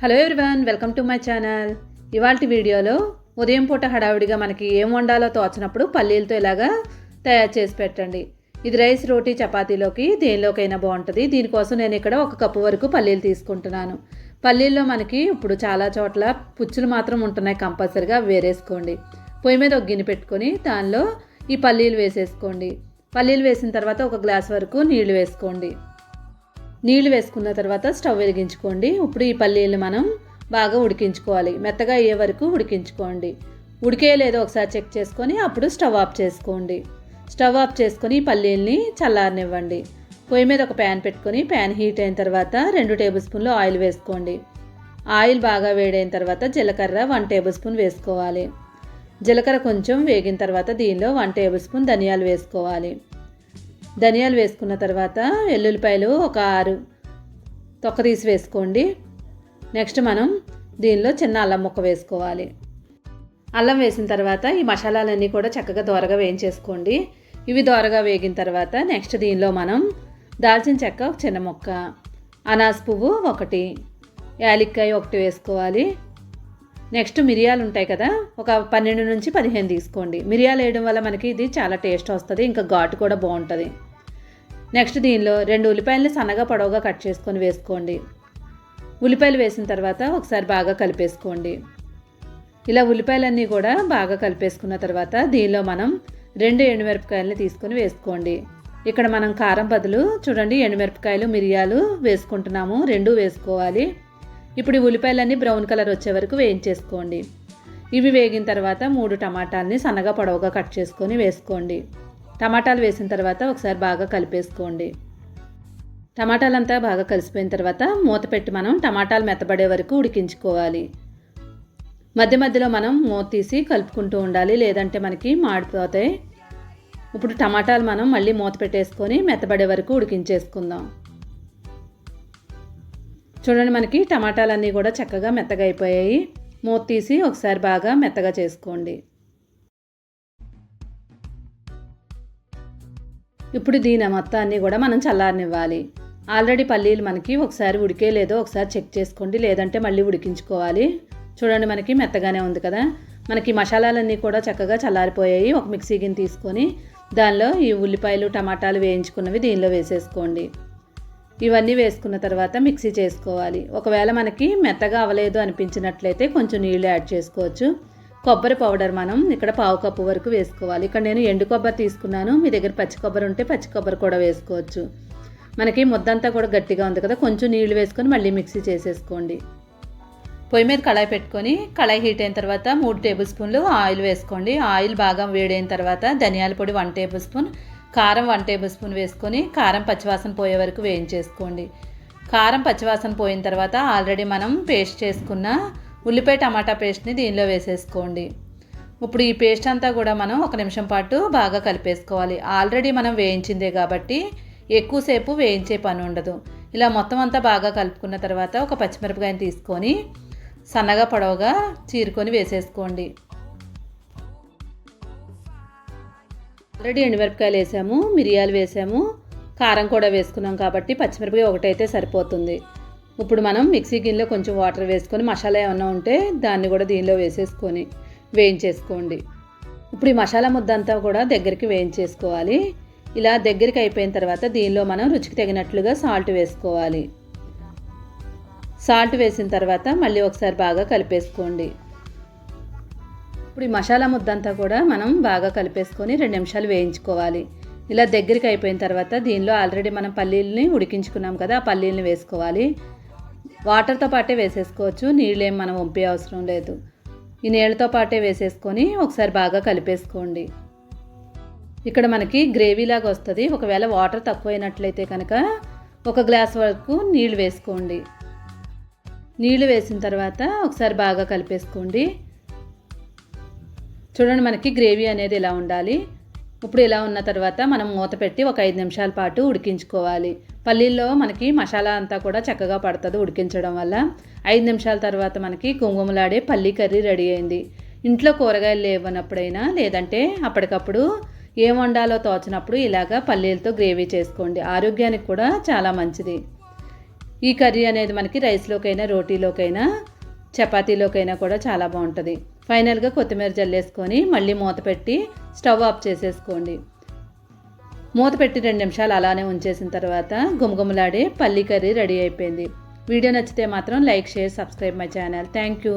Hello everyone welcome to my channel ఇవాళ వీడియోలో ఉదయం పూట హడావిడిగా మనకి ఏం వండాలో తోచినప్పుడు పల్లీలతో ఇలాగా తయారు చేసి పెట్టండి. ఇది రైస్ రోటీ చపాతీలోకి దేనిలోకైనా బాగుంటుంది. దీనికోసం నేను ఇక్కడ ఒక కప్పు వరకు పల్లీలు తీసుకుంటున్నాను. పల్లీల్లో మనకి ఇప్పుడు చాలా చోట్ల పుచ్చులు మాత్రం ఉంటున్నాయి కంపల్సరిగా వేరేసుకోండి. పొయ్యి మీద ఒక గిన్నె పెట్టుకొని దానిలో ఈ పల్లీలు వేసేసుకోండి. పల్లీలు వేసిన తర్వాత ఒక గ్లాస్ వరకు నీళ్ళు వేసుకోండి. నీళ్ళు వేసుకున్న తర్వాత స్టవ్ వెలిగించుకోండి. ఇప్పుడు ఈ పల్లీలు మనం బాగా ఉడికించుకోవాలి. మెత్తగా అయ్యే వరకు ఉడికించుకోండి. ఉడికే లేదో ఒకసారి చెక్ చేసుకొని అప్పుడు స్టవ్ ఆఫ్ చేసుకోండి. స్టవ్ ఆఫ్ చేసుకొని ఈ పల్లీల్ని చల్లారనివ్వండి. పొయ్యి మీద ఒక ప్యాన్ పెట్టుకొని ప్యాన్ హీట్ అయిన తర్వాత రెండు టేబుల్ స్పూన్లు ఆయిల్ వేసుకోండి. ఆయిల్ బాగా వేడైన తర్వాత జీలకర్ర వన్ టేబుల్ స్పూన్ వేసుకోవాలి. జీలకర్ర కొంచెం వేగిన తర్వాత దీనిలో వన్ టేబుల్ స్పూన్ ధనియాలు వేసుకోవాలి. ధనియాలు వేసుకున్న తర్వాత వెల్లుల్లిపాయలు ఒక ఆరు తొక్క తీసి వేసుకోండి. నెక్స్ట్ మనం దీనిలో చిన్న అల్లం ముక్క వేసుకోవాలి. అల్లం వేసిన తర్వాత ఈ మసాలాలన్నీ కూడా చక్కగా దోరగా వేయించేసుకోండి. ఇవి దోరగా వేగిన తర్వాత నెక్స్ట్ దీనిలో మనం దాల్చిన చెక్క ఒక చిన్న ముక్క అనాస్ పువ్వు ఒకటి యాలిక్కాయ ఒకటి వేసుకోవాలి. నెక్స్ట్ మిరియాలు ఉంటాయి కదా ఒక పన్నెండు నుంచి పదిహేను తీసుకోండి. మిరియాలు వేయడం వల్ల మనకి ఇది చాలా టేస్ట్ వస్తుంది ఇంకా ఘాటు కూడా బాగుంటుంది. నెక్స్ట్ దీనిలో రెండు ఉల్లిపాయలని సన్నగా పొడవుగా కట్ చేసుకొని వేసుకోండి. ఉల్లిపాయలు వేసిన తర్వాత ఒకసారి బాగా కలిపేసుకోండి. ఇలా ఉల్లిపాయలన్నీ కూడా బాగా కలిపేసుకున్న తర్వాత దీనిలో మనం రెండు ఎండుమిరపకాయలని తీసుకొని వేసుకోండి. ఇక్కడ మనం కారం బదులు చూడండి ఎండుమిరపకాయలు మిరియాలు వేసుకుంటున్నాము. రెండు వేసుకోవాలి. ఇప్పుడు ఈ ఉల్లిపాయలన్నీ బ్రౌన్ కలర్ వచ్చే వరకు వేయించేసుకోండి. ఇవి వేగిన తర్వాత మూడు టమాటాలని సన్నగా పొడవుగా కట్ చేసుకొని వేసుకోండి. టమాటాలు వేసిన తర్వాత ఒకసారి బాగా కలిపేసుకోండి. టమాటాలంతా బాగా కలిసిపోయిన తర్వాత మూత పెట్టి మనం టమాటాలు మెత్తబడే వరకు ఉడికించుకోవాలి. మధ్య మధ్యలో మనం మూత తీసి కలుపుకుంటూ ఉండాలి లేదంటే మనకి మాడిపోతాయి. ఇప్పుడు టమాటాలు మనం మళ్ళీ మూత పెట్టేసుకొని మెత్తబడే వరకు ఉడికించేసుకుందాం. చూడండి మనకి టమాటాలన్నీ కూడా చక్కగా మెత్తగా అయిపోయాయి. మూత తీసి ఒకసారి బాగా మెత్తగా చేసుకోండి. ఇప్పుడు దీని మొత్తాన్ని కూడా మనం చల్లారనివ్వాలి. ఆల్రెడీ పల్లీలు మనకి ఒకసారి ఉడికే లేదో ఒకసారి చెక్ చేసుకోండి లేదంటే మళ్ళీ ఉడికించుకోవాలి. చూడండి మనకి మెత్తగానే ఉంది కదా. మనకి మసాలాలన్నీ కూడా చక్కగా చల్లారిపోయాయి. ఒక మిక్సీ గిన్నె తీసుకొని దానిలో ఈ ఉల్లిపాయలు టమాటాలు వేయించుకున్నవి దీనిలో వేసేసుకోండి. ఇవన్నీ వేసుకున్న తర్వాత మిక్సీ చేసుకోవాలి. ఒకవేళ మనకి మెత్తగా అవ్వలేదు అనిపించినట్లయితే కొంచెం నీళ్ళు యాడ్ చేసుకోవచ్చు. కొబ్బరి పౌడర్ మనం ఇక్కడ పావు కప్పు వరకు వేసుకోవాలి. ఇక్కడ నేను ఎండు కొబ్బరి తీసుకున్నాను. మీ దగ్గర పచ్చి కొబ్బరి ఉంటే పచ్చి కొబ్బరి కూడా వేసుకోవచ్చు. మనకి ముద్దంతా కూడా గట్టిగా ఉంది కదా కొంచెం నీళ్ళు వేసుకొని మళ్ళీ మిక్సీ చేసేసుకోండి. పొయ్యి మీద కళాయి పెట్టుకొని కళాయి హీట్ అయిన తర్వాత మూడు టేబుల్ స్పూన్లు ఆయిల్ వేసుకోండి. ఆయిల్ బాగా వేడైన తర్వాత ధనియాల పొడి వన్ టేబుల్ స్పూన్ కారం వన్ టేబుల్ స్పూన్ వేసుకొని కారం పచ్చివాసన పోయే వరకు వేయించేసుకోండి. కారం పచ్చివాసన పోయిన తర్వాత ఆల్రెడీ మనం పేస్ట్ చేసుకున్న ఉల్లిపాయ టమాటా పేస్ట్ని దీనిలో వేసేసుకోండి. ఇప్పుడు ఈ పేస్ట్ అంతా కూడా మనం ఒక నిమిషం పాటు బాగా కలిపేసుకోవాలి. ఆల్రెడీ మనం వేయించిందే కాబట్టి ఎక్కువసేపు వేయించే పని ఉండదు. ఇలా మొత్తం అంతా బాగా కలుపుకున్న తర్వాత ఒక పచ్చిమిరపకాయని తీసుకొని సన్నగా పొడవుగా చీరుకొని వేసేసుకోండి. ఆల్రెడీ ఎండుమిరపకాయలు వేసాము మిరియాలు వేసాము కారం కూడా వేసుకున్నాం కాబట్టి పచ్చిమిరపకాయ ఒకటైతే సరిపోతుంది. ఇప్పుడు మనం మిక్సీ గిన్నెలో కొంచెం వాటర్ వేసుకొని మసాలా ఏమన్నా ఉంటే దాన్ని కూడా దీనిలో వేసేసుకొని వేయించేసుకోండి. ఇప్పుడు ఈ మసాలా ముద్ద అంతా కూడా దగ్గరికి వేయించేసుకోవాలి. ఇలా దగ్గరికి అయిపోయిన తర్వాత దీనిలో మనం రుచికి తగినట్లుగా సాల్ట్ వేసుకోవాలి. సాల్ట్ వేసిన తర్వాత మళ్ళీ ఒకసారి బాగా కలిపేసుకోండి. ఇప్పుడు ఈ మసాలా ముద్దంతా కూడా మనం బాగా కలిపేసుకొని రెండు నిమిషాలు వేయించుకోవాలి. ఇలా దగ్గరికి అయిపోయిన తర్వాత దీనిలో ఆల్రెడీ మనం పల్లీలని ఉడికించుకున్నాం కదా ఆ పల్లీలని వేసుకోవాలి. వాటర్తో పాటే వేసేసుకోవచ్చు. నీళ్ళు ఏం మనం వంపే అవసరం లేదు. ఈ నీళ్ళతో పాటే వేసేసుకొని ఒకసారి బాగా కలిపేసుకోండి. ఇక్కడ మనకి గ్రేవీలాగా వస్తుంది. ఒకవేళ వాటర్ తక్కువైనట్లయితే కనుక ఒక గ్లాస్ వరకు నీళ్ళు వేసుకోండి. నీళ్ళు వేసిన తర్వాత ఒకసారి బాగా కలిపేసుకోండి. చూడండి మనకి గ్రేవీ అనేది ఇలా ఉండాలి. ఇప్పుడు ఇలా ఉన్న తర్వాత మనం మూత పెట్టి ఒక ఐదు నిమిషాల పాటు ఉడికించుకోవాలి. పల్లీల్లో మనకి మసాలా అంతా కూడా చక్కగా పడుతుంది ఉడికించడం వల్ల. ఐదు నిమిషాల తర్వాత మనకి కుంకుమలాడే పల్లీ కర్రీ రెడీ అయింది. ఇంట్లో కూరగాయలు లేవనప్పుడైనా లేదంటే అప్పటికప్పుడు ఏం వండాలో తోచినప్పుడు ఇలాగా పల్లీలతో గ్రేవీ చేసుకోండి. ఆరోగ్యానికి కూడా చాలా మంచిది. ఈ కర్రీ అనేది మనకి రైస్లోకైనా రోటీలోకైనా చపాతీలోకైనా కూడా చాలా బాగుంటుంది. ఫైనల్గా కొత్తిమీర జల్లేసుకొని మళ్ళీ మూత పెట్టి స్టవ్ ఆఫ్ చేసేసుకోండి. మూత పెట్టి రెండు నిమిషాలు అలానే ఉంచేసిన తర్వాత గుమగుమలాడే పల్లీ కర్రీ రెడీ అయిపోయింది. వీడియో నచ్చితే మాత్రం like share subscribe my channel. Thank you.